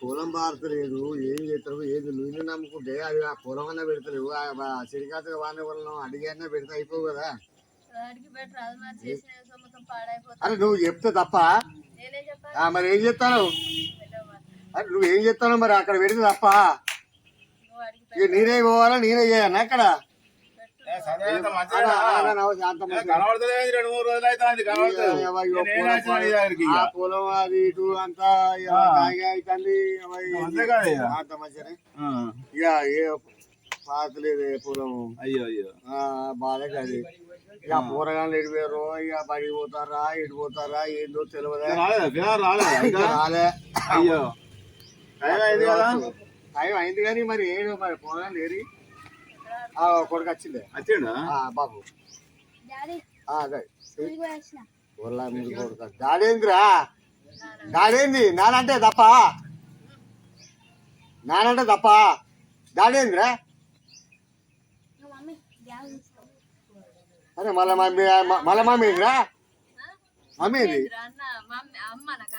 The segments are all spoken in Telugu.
పొలం పారతలేదు ఏం చేస్తారు ఏది నువ్వు నమ్ముకుంటే అది ఆ పొలం అన్నా పెడతలేవు. సిరికాత వాన వల్ల అడిగన్నా పెడితే అయిపోవు కదా. అరే నువ్వు చెప్తే తప్ప. ఆ, మరి ఏం చెప్తాను అరే నువ్వు ఏం చెప్తాను మరి? అక్కడ పెడితే తప్ప. ఇక నేనే పోవాలా నేనే చేయను అక్కడ? పొలం అది ఇటు అంతా అవుతుంది అంతే కదా ఇక? ఏ పాతలేదు పొలం అయ్యో అయ్యో. బాధ కాదు. ఇక పూరగాళ్ళు ఎడిపోయారు ఇక బడికి పోతారా ఎటు పోతారా ఏందో తెలియదా? రాలే. అయ్యో. టైం అయింది కానీ మరి ఏడు మరి పూరగాళ్ళు ఏరి కొడుకు వచ్చిండా. ఆ, బాబు. ఊర్లో ముందు కొడుకు. దాడేందిరా దాడేంది నానంటే తప్ప. నానంటే తప్ప. దాడేందిరా అరే మళ్ళా మమ్మీ మళ్ళా మమ్మీ ఏందిరా? మమ్మీ ఏంది? అన్న మమ్మీ అమ్మనక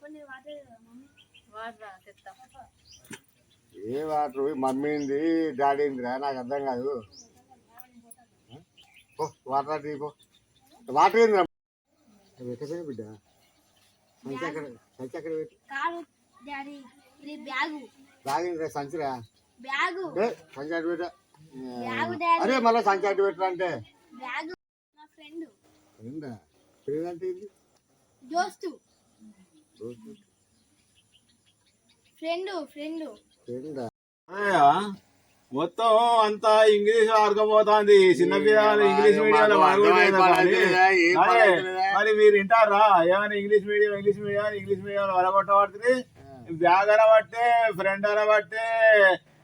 కొన్ని వాటర్ మమ్మీ వాటర్ తెస్తా ఏ వాటర్ మమ్మీ ఏంది డాడీ ఏందిరా నాకు అర్థం కాదు. పో వాటర్ తీపో వాటర్ ఏందిరా? పెట్టకపోయినా బిడ్డ? సంచి అక్కడ సంచి అక్కడ పెట్టి. బ్యాగు. సంచిరా? సంచి అటు పెట్ట. అరే మళ్ళీ సంచి అటు పెట్టరా అంటే ఫ్రెండ్. ఏంది? దోస్తు. Friend friend. మొత్తం అంతా ఇంగ్లీష్ ఆడకపోతుంది చిన్న పిల్లలు ఇంగ్లీష్ మీడియంలో మరి మీరు వింటారా? ఏమైనా English medium English medium English medium వరగొట్టబడుతుంది bag అనబట్టే ఫ్రెండ్ అనబట్టే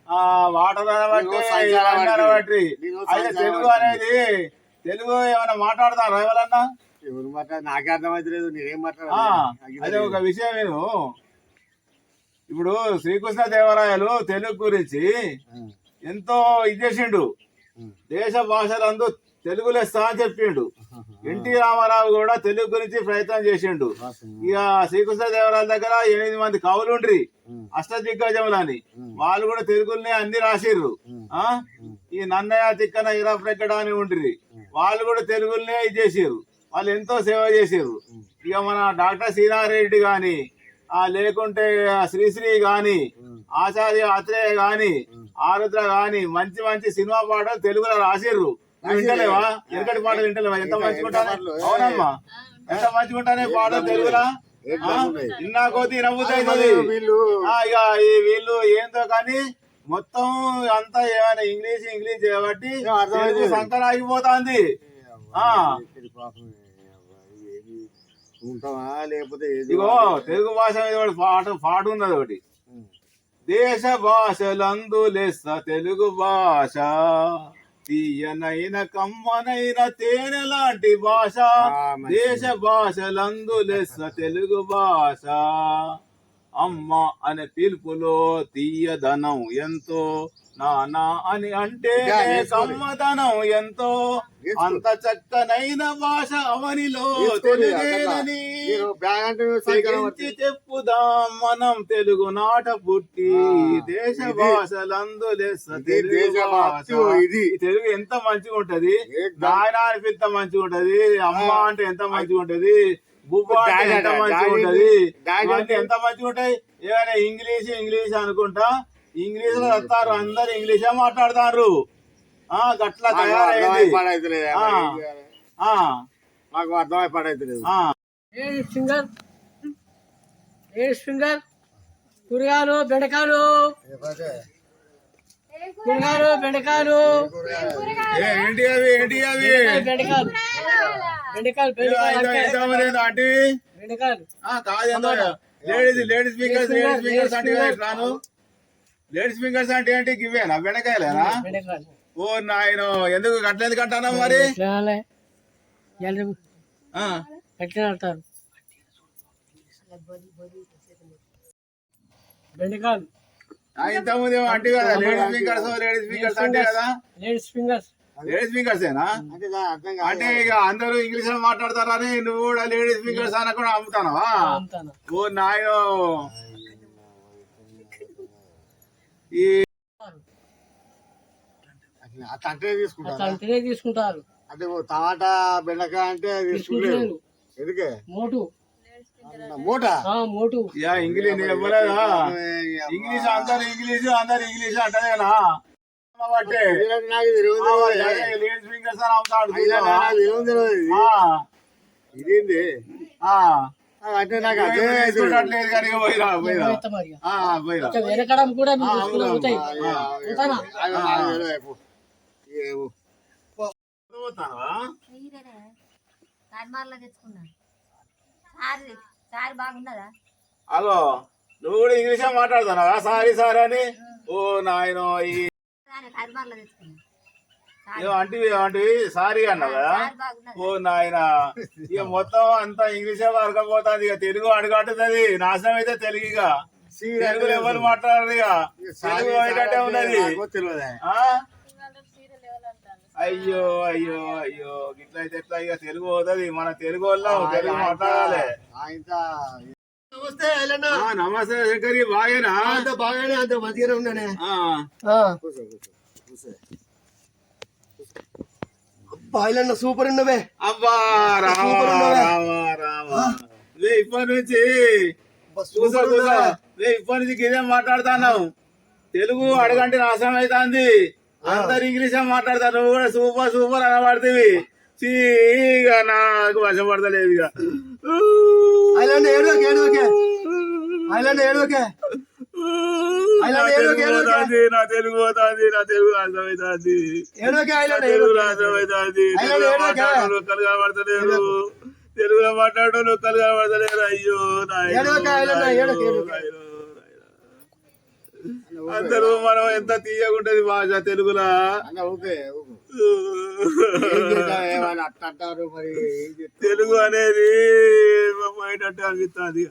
ఆ వాటర్ అనబట్టే అనబట్టి. అయితే తెలుగు. అనేది తెలుగు ఏమైనా మాట్లాడతారా ఎవరన్నా? ఎవరు మాట్లాడ నాకే అర్థమైతలేదు నేనేం ఆ, మాట్లాడాలి అదే ఒక విషయం నేను. ఇప్పుడు శ్రీకృష్ణ దేవరాయలు తెలుగు గురించి ఎంతో ఇది చేసిండు. దేశ భాషలందు తెలుగు లెస్స అని చెప్పిండు. ఎన్టీ రామారావు కూడా తెలుగు గురించి ప్రయత్నం చేసిండు. ఇక శ్రీకృష్ణ దేవరాయల దగ్గర ఎనిమిది మంది కవులుండ్రి. అష్టదిగ్గజములని. వాళ్ళు కూడా తెలుగులోనే అన్ని రాసిర్రు. ఆ? ఈ నన్నయ్య తిక్కన ఇరప్రెక్కడ అని ఉండ్రి. వాళ్ళు కూడా తెలుగులోనే ఇది చేసిర్రు. వాళ్ళు ఎంతో సేవ చేసిర్రు. ఇక మన డాక్టర్ సీనారెడ్డి గాని లేకుంటే శ్రీశ్రీ గాని ఆచార్య అత్రేయ గాని ఆరుద్ర గాని మంచి మంచి సినిమా పాటలు తెలుగులో రాసిర్రు. వింటలేవా? వెనకటి పాటలు వింటలేవా? ఎంత మంచిగుంటానే అవునమ్మా. ఎంత మంచిగుంటానే పాటలు తెలుగులా? ఆ? ఇన్నా కొద్ది నవ్వుతాయి ఇక ఈ వీళ్ళు ఏందో కానీ మొత్తం అంతా ఏమైనా ఇంగ్లీష్ ఇంగ్లీష్ సంకర ఆగిపోతాంది ఉంటావా? లేకపోతే ఏది ఇగో తెలుగు భాష మీద ఒకటి పాట పాట ఉన్నది ఒకటి. దేశ భాషలందు లెస్స తెలుగు భాష. తీయనైన కమ్మనైన తేనె లాంటి భాష. దేశ భాషలందు లెస్స తెలుగు భాష. అమ్మ అనే పిలుపులో తీయదనం ఎంతో. నానా అని అంటే. కమ్మదనం ఎంతో. అంత చక్కనైన భాష అవనిలో. తెలుగేనని అంటే చెప్పుదాం మనం తెలుగు నాట పుట్టి దేశ భాషలందు తెలుగు ఇది. తెలుగు ఎంత మంచిగా ఉంటది. నాయన అని ఎంత మంచిగా ఉంటది అమ్మ. అంటే ఎంత మంచిగా ఉంటది బుబ్బ అంటే ఎంత అంటే- మంచిగా ఉంటది అంటే అంటే- ఎంత మంచిగా ఉంటాయి ఏమైనా ఇంగ్లీష్ ఇంగ్లీష్ అనుకుంటా ఇంగ్లీష్లో వస్తారు అందరు ఇంగ్లీషే మాట్లాడతారు. ఆ గట్ల తయారైంది. మాకు అర్థమై పడైతలేదు ఫింగర్ ఏడు ఫింగర్ కూరగాయలు బెండకాయలు? కూరగాయలు బెండకాయలు? ఏ, ఏంటి అవి ఏంటి అవి? బెండకాయలు ఏ, ladies ladies fingers Ladies ladies fingers అంటే రాను. లేడీస్ ఫింగర్స్ అంటే ఏంటి? ఇవేనా బెండకాయలేనా బెండకాయలు ఓ నాయన ఎందుకు గట్లేదు కంటానా మరి? ఆడతారు బెండకాయలు అంటే కదా లేడీస్ ఫింగర్స్ లేడీస్ ఫింగర్స్ అంటే కదా? లేడీస్ ఫింగర్స్ లేడీస్ ఫింగర్స్ ఏనా? అంటే ఇక అందరూ ఇంగ్లీష్లో మాట్లాడతారని నువ్వు కూడా లేడీస్ ఫింగర్స్ అని కూడా అమ్ముతానవా? ఓ నాయన. ఈ అట్లా అట్లా అంటే తీసుకుంటారా? తీసుకుంటారు. అంటే ఓ టమాటా బెండకాయ అంటే తీసుకుంటలేరు ఎందుకే? మోటు. అన్న మూట? ఆ మోటు. యా ఇంగ్లీష్ ఇవ్వలేదా ఇంగ్లీష్ అందరు ఇంగ్లీష్ అందరు ఇంగ్లీష్ బట్టే నాకు తెలియదు. లేడీస్ ఫింగర్స్ అని. ఆ, ఇదేంది? అంటే నాకు అదే తీసుకున్నట్లేదు కానీ పోయిరా పోయిరా. పోయిరా. కడం హలో నువ్వు కూడా ఇంగ్లీషే మాట్లాడుతున్నావా? సారీ సార్ అని? ఓ నాయనో ఈ తెచ్చుకున్నా. అంటివి అంటివి సారీ అన్నావా బాగున్నది. ఓ నాయన ఇక మొత్తం అంతా ఇంగ్లీషే వరకపోతుంది ఇక తెలుగు అడగట్టుతుంది నాశనం అయితే తెలుగు ఇక. తెలుగులో ఎవరు మాట్లాడరు ఇక? తెలుగు పోయేటట్టే ఉన్నది? అయ్యో అయ్యో అయ్యో ఇట్లయితే ఎట్లా ఇక తెలుగు పోతుంది? మన తెలుగు వాళ్ళం తెలుగు మాట్లాడాలి. ఇంత నమస్తే నమస్తే శంకరి బాగేనా? అంత బాగానే అంత మంచిగానే ఉన్నానే. ఎల్లన్న సూపర్ ఉన్నవే. అబ్బా రావా రావా రావా. వే ఇప్పటి నుంచి కూసో కూసో. వే ఇప్పటి నుంచి ఇదే మాట్లాడుతున్నావు. తెలుగు అడగంటే నాశనం అవుతుంది అందరు ఇంగ్లీష్ మాట్లాడతారు. నువ్వు కూడా సూపర్ సూపర్ అనబడుతుంది ఇక నాకు వశపడతలేదు ఇక. ఐలాండ్ ఏడవకే. ఐలాండ్ ఏడవకే. నా తెలుగు నా తెలుగు పోతాంది నా తెలుగు తెలుగు తెలుగులో. మాట్లాడడం ఒక్కరు కనబడతలేరు. తెలుగులో మాట్లాడడం ఒక్కరు కనబడతలేరు. అయ్యో. అందరూ మనం ఎంత తీయగుంటది భాష తెలుగులా? తెలుగు అనేది పోయేటట్టు అనిపిస్తుంది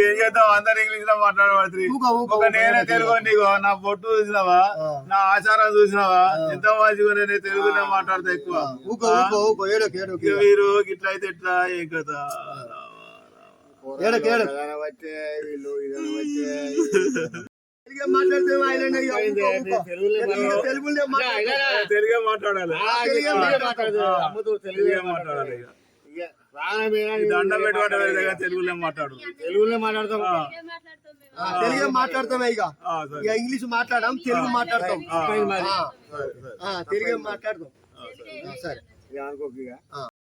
ఏం చేద్దాం అందరు ఇంగ్లీష్లో మాట్లాడబడుతుంది నేనే తెలుగు నీకు నా పొట్టు చూసినావా? నా ఆచారం చూసినావా? ఎంత మంచిగా నేను తెలుగునే మాట్లాడతా ఎక్కువ. మీరు ఇట్లా అయితే ఎట్లా? ఏం కదా తెలుగే మాట్లాడాలి. తెలుగే మాట్లాడాలి తెలుగులో మాట్లాడు తెలుగులో మాట్లాడతాం. తెలుగే మాట్లాడతామే ఇక. ఆ, సరే. ఇక ఇంగ్లీష్ మాట్లాడడం తెలుగు మాట్లాడతాం. ఆ, ఆ, సరే, సరే. ఆ, తెలుగే మాట్లాడతాం? ఆ, సరే. అనుకోకు